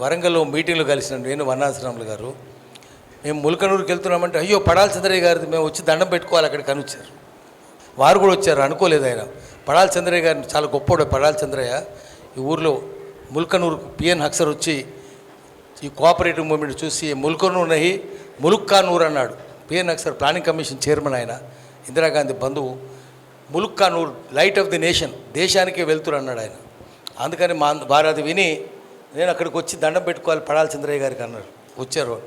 వరంగల్లో మీటింగ్లో కలిసిన. నేను వర్ణాశ్రములు గారు. మేము ములకనూరుకి వెళ్తున్నామంటే అయ్యో పడాల చంద్రయ్య గారిది మేము వచ్చి దండం పెట్టుకోవాలి అక్కడికి అని వచ్చారు. వారు కూడా వచ్చారు అనుకోలేదు ఆయన. పడాల చంద్రయ్య గారిని చాలా గొప్పవాడు పడాల చంద్రయ్య ఈ ఊర్లో ముల్కనూరు పిఎన్ హక్సర్ వచ్చి ఈ కోఆపరేటివ్ మూమెంట్ చూసి ముల్కనూరు నహి ములుక్కానూరు అన్నాడు. PN Haksar planning commission chairman ఆయన ఇందిరాగాంధీ బంధువు. Mulukkanur light of the nation దేశానికే వెళ్తురు అన్నాడు ఆయన. అందుకని మా వారు అది విని నేను అక్కడికి వచ్చి దండం పెట్టుకోవాలి పడాల చంద్రయ్య గారికి అన్నారు. వచ్చారు.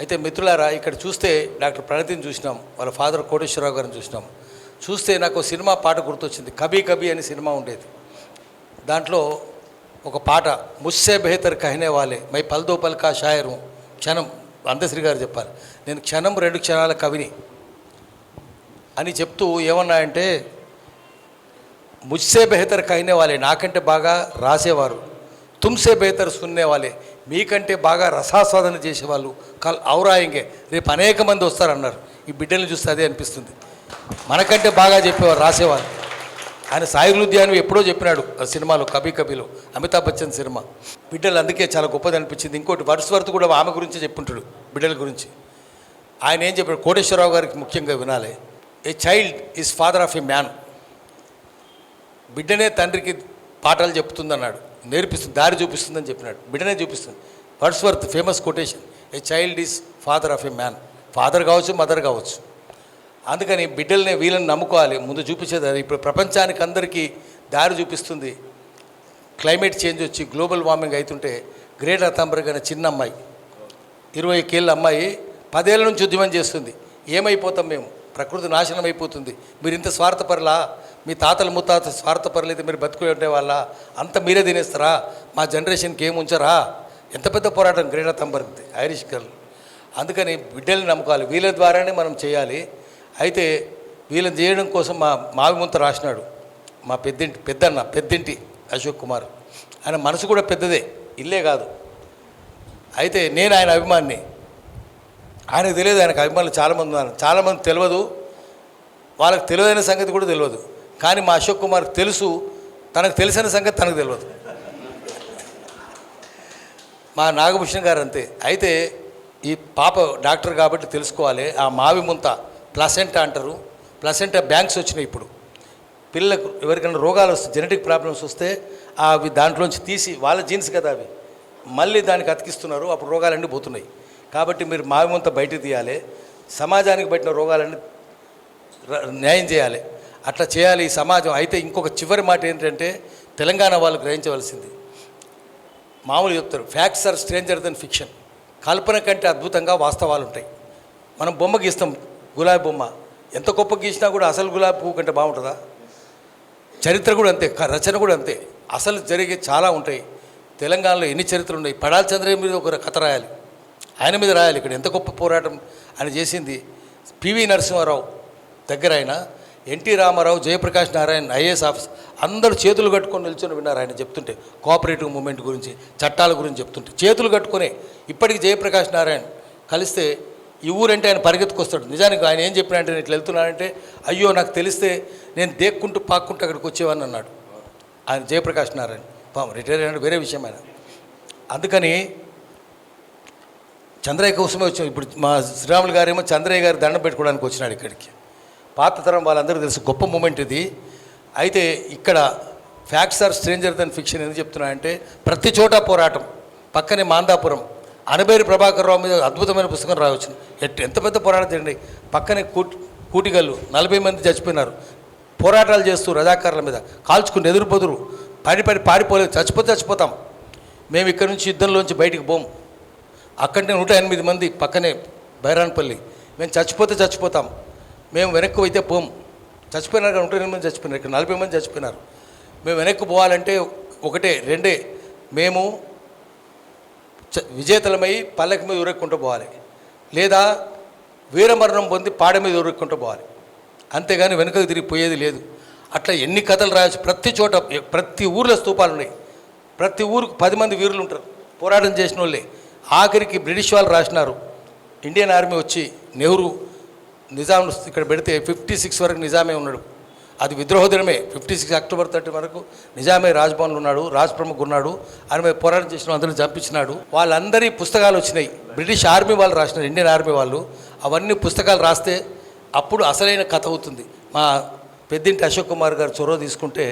అయితే మిత్రులారా ఇక్కడ చూస్తే డాక్టర్ ప్రణతిని చూసినాం వాళ్ళ ఫాదర్ కోటేశ్వరరావు గారిని చూసినాం. చూస్తే నాకు సినిమా పాట గుర్తొచ్చింది కబీ కబీ అనే సినిమా ఉండేది. దాంట్లో ఒక పాట ముస్సే బెహతర్ కహనే వాలే మై పల్దో పల్కా షాయరు క్షణం అందశ్రీ గారు చెప్పాలి నేను క్షణం రెండు క్షణాల కవిని అని చెప్తూ ఏమన్నాయంటే ముస్సే బెహతర్ కహనే వాలే నాకంటే బాగా రాసేవారు. తుమ్సే బేతర్ సున్నే వాలే మీకంటే బాగా రసాస్వాదన చేసేవాళ్ళు కల్ ఔరాయింగే. రేపు అనేక మంది వస్తారన్నారు. ఈ బిడ్డల్ని చూస్తే అదే అనిపిస్తుంది. మనకంటే బాగా చెప్పేవారు రాసేవాళ్ళు. ఆయన సాయి ఎప్పుడో చెప్పినాడు ఆ సినిమాలో కబీ కబీలో అమితాబ్ బచ్చన్ సినిమా. బిడ్డలు అందుకే చాలా గొప్పది అనిపించింది. ఇంకోటి వర్త్ కూడా ఆమె గురించి చెప్పుంటాడు బిడ్డల గురించి. ఆయన ఏం చెప్పాడు? కోటేశ్వరరావు గారికి ముఖ్యంగా వినాలి. A child is father of a man. బిడ్డనే తండ్రికి పాఠాలు చెప్తుందన్నాడు. నేర్పిస్తుంది దారి చూపిస్తుందని చెప్పినాడు బిడ్డనే చూపిస్తుంది. Worth famous quotation a child is father of a man father కావచ్చు మదర్ కావచ్చు. అందుకని బిడ్డల్ని వీళ్ళని నమ్ముకోవాలి. ముందు చూపించేది అది. ఇప్పుడు ప్రపంచానికి అందరికీ దారి చూపిస్తుంది. క్లైమేట్ చేంజ్ వచ్చి గ్లోబల్ వార్మింగ్ అవుతుంటే గ్రేట్ అతంబర్గ్ అనే చిన్న అమ్మాయి ఇరవై ఏళ్ళ అమ్మాయి పదేళ్ళ నుంచి ఉద్యమం చేస్తుంది. ఏమైపోతాం మేము? ప్రకృతి నాశనం అయిపోతుంది. మీరు ఇంత స్వార్థపరలా? మీ తాతలు ముత్తాత స్వార్థపరలేదు మీరు బతుకులు ఉండే వాళ్ళ అంత మీరే తినేస్తారా? మా జనరేషన్కి ఏం ఉంచరా? ఎంత పెద్ద పోరాటం గ్రేట్ తంబరింది ఐరిష్ గర్ల్. అందుకని బిడ్డల్ని నమ్ముకోవాలి. వీళ్ళ ద్వారానే మనం చేయాలి. అయితే వీళ్ళని చేయడం కోసం మా మావిముంత రాసినాడు. మా పెద్దింటి పెద్దన్న పెద్దింటి అశోక్ కుమార్. ఆయన మనసు కూడా పెద్దదే ఇల్లే కాదు. అయితే నేను ఆయన అభిమాని ఆయనకు తెలియదు ఆయనకు అభిమానులు చాలామంది ఉన్నారు. చాలామంది తెలియదు. వాళ్ళకి తెలియదైన సంగతి కూడా తెలియదు. కానీ మా అశోక్ కుమార్ తెలుసు తనకు తెలిసిన సంగతి తనకు తెలియదు మా నాగభూషణ్ గారు అంతే. అయితే ఈ పాప డాక్టర్ కాబట్టి తెలుసుకోవాలి. ఆ మావి ముంత ప్లసెంటా అంటారు. ప్లసెంటా బ్యాంక్స్ వచ్చినాయి ఇప్పుడు. పిల్లలకు ఎవరికైనా రోగాలు వస్తే జెనెటిక్ ప్రాబ్లమ్స్ వస్తే అవి దాంట్లోంచి తీసి వాళ్ళ జీన్స్ కదా అవి. మళ్ళీ దానికి అతికిస్తున్నారు. అప్పుడు రోగాలన్నీ పోతున్నాయి. కాబట్టి మీరు మావిమంత బయటకు తీయాలి. సమాజానికి పట్టిన రోగాలన్నీ న్యాయం చేయాలి. అట్లా చేయాలి ఈ సమాజం. అయితే ఇంకొక చివరి మాట ఏంటంటే తెలంగాణ వాళ్ళు గ్రహించవలసింది. మామూలు చెప్తారు facts are stranger than fiction కల్పన కంటే అద్భుతంగా వాస్తవాలు ఉంటాయి. మనం బొమ్మ గీస్తాం గులాబీ బొమ్మ. ఎంత గొప్ప గీసినా కూడా అసలు గులాబీ పువ్వు కంటే బాగుంటుందా? చరిత్ర కూడా అంతే రచన కూడా అంతే. అసలు జరిగే చాలా ఉంటాయి. తెలంగాణలో ఎన్ని చరిత్రలు ఉన్నాయి? పడాల చంద్రయ్య మీద ఒక కథ రాయాలి. ఆయన మీద రాయాలి ఇక్కడ. ఎంత గొప్ప పోరాటం ఆయన చేసింది. పివి నరసింహారావు దగ్గర ఆయన. NT Rama Rao Jayaprakash Narayan IAS officer అందరూ చేతులు కట్టుకొని నిల్చొని విన్నారు. ఆయన చెప్తుంటే కోఆపరేటివ్ మూమెంట్ గురించి చట్టాల గురించి చెప్తుంటే. చేతులు కట్టుకొని ఇప్పటికి జయప్రకాష్ నారాయణ కలిస్తే ఈ ఊరంటే ఆయన పరిగెత్తుకొస్తాడు. నిజానికి ఆయన ఏం చెప్పినంటే నేను ఇట్లా వెళ్తున్నానంటే అయ్యో నాకు తెలిస్తే నేను దేక్కుంటూ పాక్కుంటూ అక్కడికి వచ్చేవాడిని అన్నాడు. ఆయన జయప్రకాష్ నారాయణ పాము రిటైర్ అయినాడు వేరే విషయం ఆయన. అందుకని చంద్రయ్య కోసమే వచ్చాం. ఇప్పుడు మా శ్రీరాములు గారేమో చంద్రయ్య గారు దండం పెట్టుకోవడానికి వచ్చినాడు ఇక్కడికి. పాత తరం వాళ్ళందరికీ తెలుసు గొప్ప మూమెంట్ ఇది. అయితే ఇక్కడ facts are stranger than fiction ఎందుకు చెప్తున్నానంటే ప్రతి చోట పోరాటం పక్కనే మాందాపురం అనబేరు ప్రభాకర్ రావు మీద అద్భుతమైన పుస్తకం రావచ్చు ఎట్- ఎంత పెద్ద పోరాటం జరిగింది? పక్కనే కూటి కూటిగల్లు నలభై మంది చచ్చిపోయినారు. పోరాటాలు చేస్తూ రజాకారుల మీద కాల్చుకుని ఎదురు పొదురు పడి పడి పారిపోలేదు. చచ్చిపోతే చచ్చిపోతాం. మేము ఇక్కడ నుంచి యుద్ధంలోంచి బయటికి పోం. అక్కడనే నూట ఎనిమిది మంది పక్కనే బైరాన్పల్లి. మేము చచ్చిపోతే చచ్చిపోతాం. మేము వెనక్కి పోయితే పోం. చచ్చిపోయినారు కదా, నూట ఎనిమిది మంది చచ్చిపోయినారు ఇక్కడ నలభై మంది చచ్చిపోయినారు. మేము వెనక్కి పోవాలంటే ఒకటే రెండే. మేము విజేతలమై పల్లకి మీద ఉరక్కుంటూ పోవాలి. లేదా వీరమరణం పొంది పాడ మీద ఉరక్కుంటూ పోవాలి. అంతేగాని వెనుకకు తిరిగి పోయేది లేదు. అట్లా ఎన్ని కథలు రాయొచ్చు. ప్రతి చోట ప్రతి ఊర్లో స్తూపాలు ఉన్నాయి. ప్రతి ఊరుకు పది మంది వీరులు ఉంటారు. పోరాటం చేసిన వాళ్ళే. ఆఖరికి బ్రిటిష్ వాళ్ళు రాసినారు. ఇండియన్ ఆర్మీ వచ్చి నెహ్రూ నిజాం ఇక్కడ పెడితే ఫిఫ్టీ సిక్స్ వరకు నిజామే ఉన్నాడు. అది విద్రోహ దినమే. ఫిఫ్టీ సిక్స్ అక్టోబర్ థర్టీ వరకు నిజామే రాజ్భవన్లో ఉన్నాడు రాజ్ ప్రముఖ్ ఉన్నాడు ఆయన మేము పోరాటం చేసిన అందరిని చంపించినాడు. వాళ్ళందరి పుస్తకాలు వచ్చినాయి. బ్రిటిష్ ఆర్మీ వాళ్ళు రాసినారు ఇండియన్ ఆర్మీ వాళ్ళు. అవన్నీ పుస్తకాలు రాస్తే అప్పుడు అసలైన కథ అవుతుంది. మా పెద్దింటి అశోక్ కుమార్ గారు చొరవ తీసుకుంటే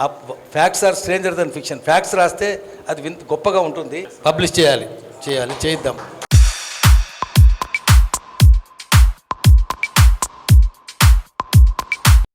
ఆ facts are stranger than fiction facts రాస్తే అది వింత గొప్పగా ఉంటుంది. పబ్లిష్ చేయాలి. చేయాలి. చేయిద్దాం.